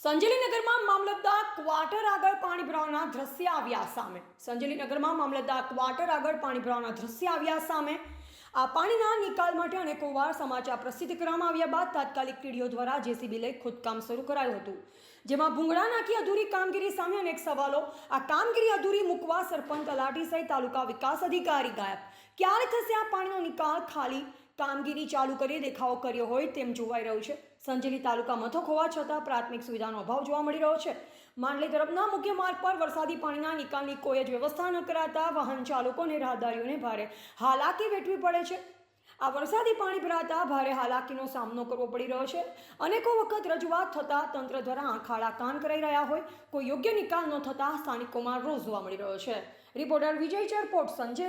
સંજેલીનગરમાં મામલતદાર quarter આગળ પાણી ભરાવાના દ્રશ્ય આવ્યા સામે. સંજેલીનગરમાં મામલતદાર ક્વાર્ટર આગળ પાણી ભરાવાના દ્રશ્ય આવ્યા સામે. આ પાણીના નિકાલ માટે અનેકો વાર સમાચાર પ્રસિદ્ધ કરવામાં આવ્યા બાદ તાત્કાલિક ટીડીઓ દ્વારા જેસીબી લઈ ખોદકામ શરૂ કરાયું હતું. જેમાં ભૂંગળા નાખી અધૂરી કામગીરી સામે અનેક સવાલો. આ કામગીરી અધૂરી મૂકવા સરપંચ તલાટી સહિત તાલુકા વિકાસ અધિકારી ગાયબ. ક્યારે થશે આ પાણીનો નિકાલ? ખાલી કામગીરી ચાલુ કરી, દેખાવો કર્યો હોય તેમ જોવાઈ રહ્યું છે. સંજેલી તાલુકા મથક હોવા છતાં પ્રાથમિક સુવિધાનો અભાવ જોવા મળી રહ્યો છે. માંડલી તરફના મુખ્ય માર્ગ પર વરસાદી પાણીના નિકાલની કોઈ જ વ્યવસ્થા ન કરાતા વાહન ચાલકો અને રાહદારીઓને ભારે હાલાકી વેઠવી પડે છે. આ વરસાદી પાણી ભરાતા ભારે હાલાકીનો સામનો કરવો પડી રહ્યો છે. અનેકો વખત રજૂઆત થતાં તંત્ર દ્વારા આંખાળા કાન કરાઈ રહ્યા હોય, કોઈ યોગ્ય નિકાલ ન થતાં સ્થાનિકોમાં રોજ જોવા મળી રહ્યો છે. રિપોર્ટર વિજય ચરપોટ, સંજેલી.